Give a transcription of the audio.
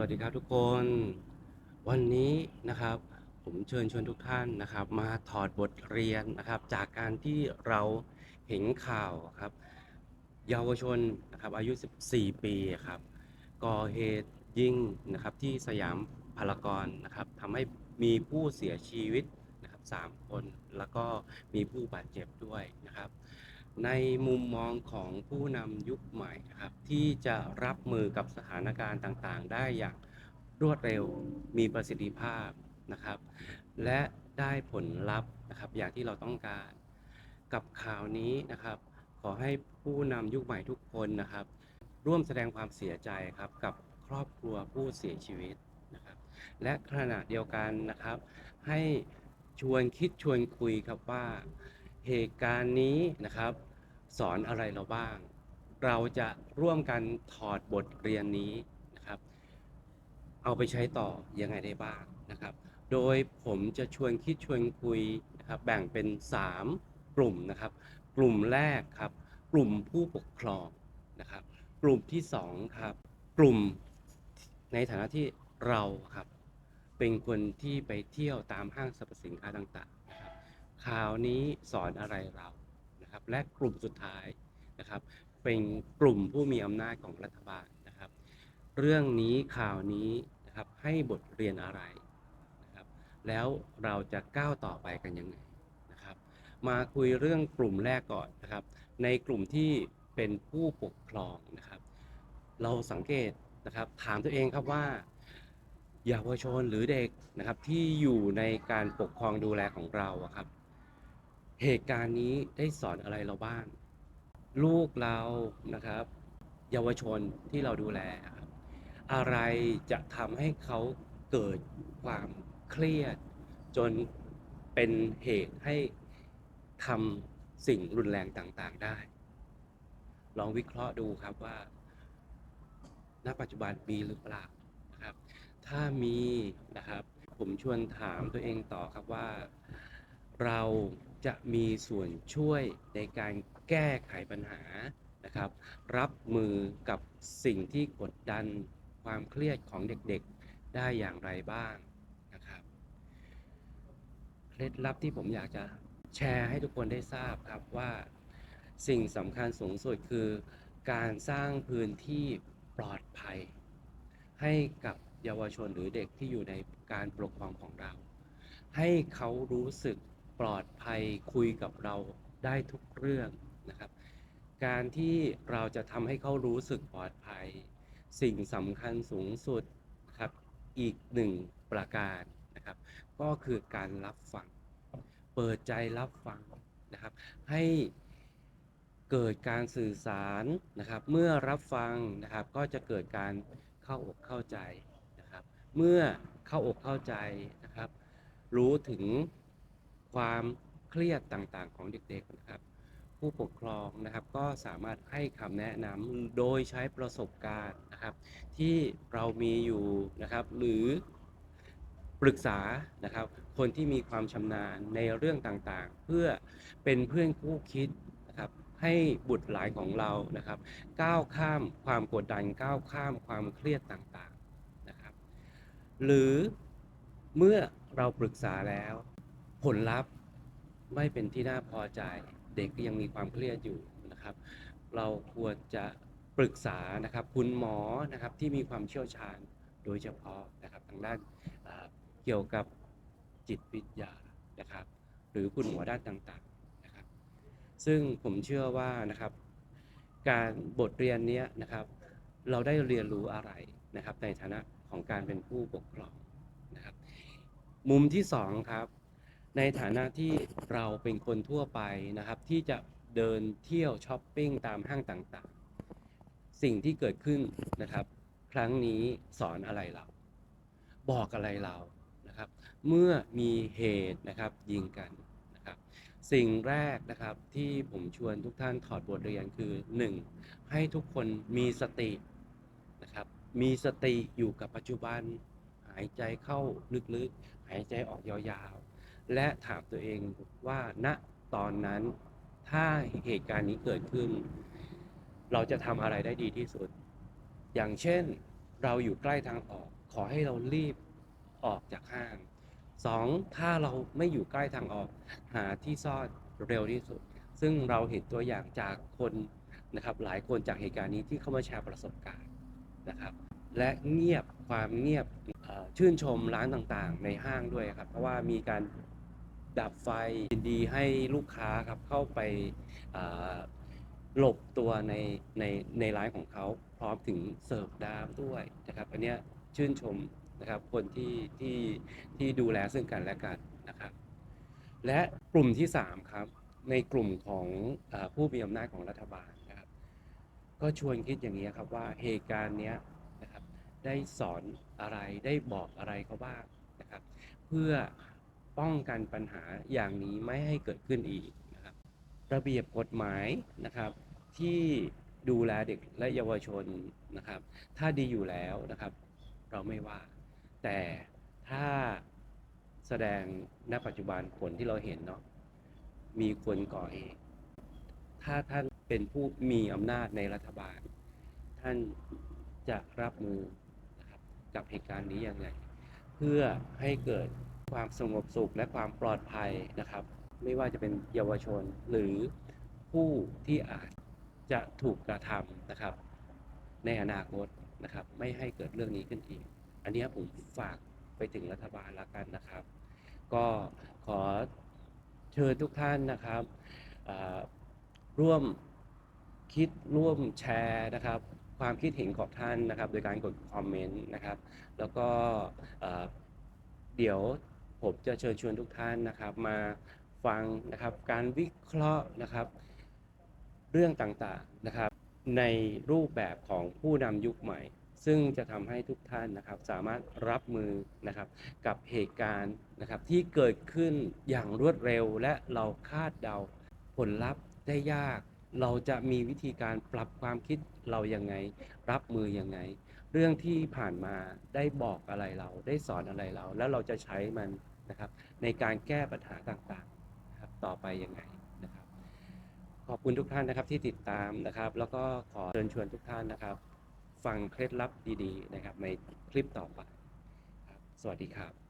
วัสดีครับทุกคน วันนี้นะครับ ผมเชิญชวนทุกท่านนะครับ มาถอดบทเรียนนะครับ จากการที่เราเห็นข่าวครับ เยาวชนนะครับอายุ 14 ปีครับก่อเหตุยิงนะครับที่สยามพารากอนนะครับทำให้มีผู้เสียชีวิตนะครับ3คน แล้วก็มีผู้บาดเจ็บด้วยนะครับ ในมุมมองของผู้นำยุคใหม่นะครับที่จะรับมือกับสถานการณ์ต่างๆ ได้อย่างรวดเร็วมีประสิทธิภาพนะครับ และได้ผลลัพธ์นะครับอย่างที่เราต้องการ กับข่าวนี้นะครับ ขอให้ผู้นำยุคใหม่ทุกคนนะครับ ร่วมแสดงความเสียใจครับกับครอบครัวผู้เสียชีวิตนะครับ และขณะเดียวกันนะครับ ให้ชวนคิดชวนคุยครับว่าเหตุการณ์นี้นะครับ สอนอะไรเราบ้าง เราจะร่วมกันถอดบทเรียนนี้นะครับ เอาไปใช้ต่อยังไงได้บ้างนะครับ โดยผมจะชวนคิดชวนคุยนะครับแบ่งเป็น 3 กลุ่มนะครับ กลุ่มแรกครับ กลุ่มผู้ปกครองนะครับ กลุ่มที่2ครับ กลุ่มในฐานะที่เราครับเป็นคนที่ไปเที่ยวตามห้างสรรพสินค้าต่างๆนะครับข่าวนี้สอนอะไรเรา นะครับและกลุ่มสุดท้ายนะครับเป็นกลุ่มผู้มีอำนาจของรัฐบาลนะครับ เรื่องนี้ข่าวนี้นะครับให้บทเรียนอะไรนะครับแล้วเราจะก้าวต่อไปกันยังไงนะครับ มาคุยเรื่องกลุ่มแรกก่อนนะครับ ในกลุ่มที่เป็นผู้ปกครองนะครับ เราสังเกตนะครับถามตัวเองครับว่าเยาวชนหรือเด็กนะครับที่อยู่ในการปกครองดูแลของเราครับ เหตุการณ์นี้ได้สอนอะไรเราบ้าง ลูกเรานะครับ เยาวชนที่เราดูแลครับอะไรจะทำให้เขาเกิดความเครียด จนเป็นเหตุให้ทำสิ่งรุนแรงต่างๆได้ ลองวิเคราะห์ดูครับว่า ณ ปัจจุบันมีหรือเปล่านะครับ ถ้ามีนะครับ ผมชวนถามตัวเองต่อครับว่าเรา จะมีส่วนช่วยในการแก้ไขปัญหานะครับ รับมือกับสิ่งที่กดดันความเครียดของเด็กๆได้อย่างไรบ้างนะครับเคล็ดลับที่ผมอยากจะแชร์ให้ทุกคนได้ทราบครับว่าสิ่งสำคัญสูงสุดคือการสร้างพื้นที่ปลอดภัย ให้กับเยาวชนหรือเด็กที่อยู่ในการปกครองของเรา ให้เขารู้สึก ปลอดภัยคุยกับเราได้ทุกเรื่องนะครับ การที่เราจะทำให้เขารู้สึกปลอดภัย สิ่งสำคัญสูงสุดครับอีกหนึ่งประการนะครับ ก็คือการรับฟัง เปิดใจรับฟังนะครับ ให้เกิดการสื่อสารนะครับ เมื่อรับฟังนะครับก็จะเกิดการเข้าอกเข้าใจนะครับ เมื่อเข้าอกเข้าใจนะครับ รู้ถึง ความเครียดต่างๆ ของเด็กๆนะครับ ผู้ปกครองนะครับก็สามารถให้คำแนะนำโดยใช้ประสบการณ์นะครับ ที่เรามีอยู่นะครับ หรือปรึกษานะครับ คนที่มีความชำนาญในเรื่องต่างๆ เพื่อเป็นเพื่อนคู่คิดนะครับให้บุตรหลานของเรานะครับ ก้าวข้ามความกดดันก้าวข้ามความเครียดต่างๆนะครับ หรือเมื่อเราปรึกษาแล้ว ผลลัพธ์ไม่เป็นที่น่าพอใจ เด็กก็ยังมีความเครียดอยู่นะครับ เราควรจะปรึกษานะครับคุณหมอนะครับที่มีความเชี่ยวชาญโดยเฉพาะนะครับทางด้านเกี่ยวกับจิตวิทยานะครับ หรือคุณหมอด้านต่างๆนะครับ ซึ่งผมเชื่อว่านะครับการบทเรียนนี้นะครับ เราได้เรียนรู้อะไรนะครับ ในฐานะของการเป็นผู้ปกครองนะครับ มุมที่สองครับ ในฐานะที่เราเป็นคนทั่วไปนะครับ ที่จะเดินเที่ยวช้อปปิ้งตามห้างต่างๆ สิ่งที่เกิดขึ้นนะครับ ครั้งนี้สอนอะไรเรา บอกอะไรเรานะครับ เมื่อมีเหตุนะครับยิงกันนะครับ สิ่งแรกนะครับที่ผมชวนทุกท่านถอดบทเรียนคือ 1. ให้ทุกคนมีสตินะครับ มีสติอยู่กับปัจจุบัน หายใจเข้าลึกๆ หายใจออกยาวๆ และถามตัวเองว่าณตอนนั้นถ้าเหตุการณ์นี้เกิดขึ้น เราจะทำอะไรได้ดีที่สุด อย่างเช่นเราอยู่ใกล้ทางออก ขอให้เรารีบออกจากห้างสองถ้าเราไม่อยู่ใกล้ทางออก หาที่ซ่อนเร็วที่สุด ซึ่งเราเห็นตัวอย่างจากคนนะครับ หลายคนจากเหตุการณ์นี้ที่เข้ามาแชร์ประสบการณ์นะครับ และเงียบความเงียบชื่นชมร้านต่างๆ ในห้างด้วยครับ เพราะว่ามีการ ดับไฟยินดีให้ลูกค้าครับเข้าไปหลบตัวในในในร้านของเขาพร้อมถึงเสิร์ฟน้ำด้วยนะครับ อันเนี้ยชื่นชมนะครับคนที่ที่ที่ดูแลซึ่งกันและกันนะครับและกลุ่มที่ 3 ครับ ในกลุ่มของอผู้มีอำนาจของรัฐบาลนะครับ ก็ชวนคิดอย่างนี้ครับว่าเหตุการณ์เนี้ยนะครับได้สอนอะไรได้บอกอะไรเขาบ้างนะครับ เพื่อ ป้องกันปัญหาอย่างนี้ไม่ให้เกิดขึ้นอีกนะครับ ระเบียบกฎหมายนะครับที่ดูแลเด็กและเยาวชนนะครับ ถ้าดีอยู่แล้วนะครับ เราไม่ว่า แต่ถ้าแสดงณปัจจุบันผลที่เราเห็นเนาะมีคนก่อเหตุถ้าท่านเป็นผู้มีอำนาจในรัฐบาล ท่านจะรับมือนะครับกับเหตุการณ์นี้อยังไงเพื่อให้เกิด ความสงบสุขและความปลอดภัยนะครับ ไม่ว่าจะเป็นเยาวชนหรือผู้ที่อาจจะถูกกระทำนะครับ ในอนาคตนะครับ ไม่ให้เกิดเรื่องนี้ขึ้นอีก อันนี้ผมฝากไปถึงรัฐบาลละกันนะครับ ก็ขอเชิญทุกท่านนะครับร่วมคิดร่วมแชร์นะครับ ความคิดเห็นของท่านนะครับ โดยการกดคอมเมนต์นะครับ แล้วก็เดี๋ยว ผมจะเชิญชวนทุกท่านนะครับมาฟังนะครับการวิเคราะห์นะครับ เรื่องต่างๆนะครับ ในรูปแบบของผู้นำยุคใหม่ ซึ่งจะทำให้ทุกท่านนะครับ สามารถรับมือนะครับกับเหตุการณ์นะครับที่เกิดขึ้นอย่างรวดเร็วและเราคาดเดาผลลัพธ์ได้ยาก เราจะมีวิธีการปรับความคิดเรายังไง รับมือยังไง เรื่องที่ผ่านมาได้บอกอะไรเราได้สอนอะไรเรา แล้วเราจะใช้มัน นะครับ ในการแก้ปัญหาต่างๆนะครับต่อไปยังไงนะครับ ขอบคุณทุกท่านนะครับที่ติดตามนะครับ แล้วก็ขอเชิญชวนทุกท่านนะครับ ฟังเคล็ดลับดีๆนะครับในคลิปต่อไปสวัสดีครับ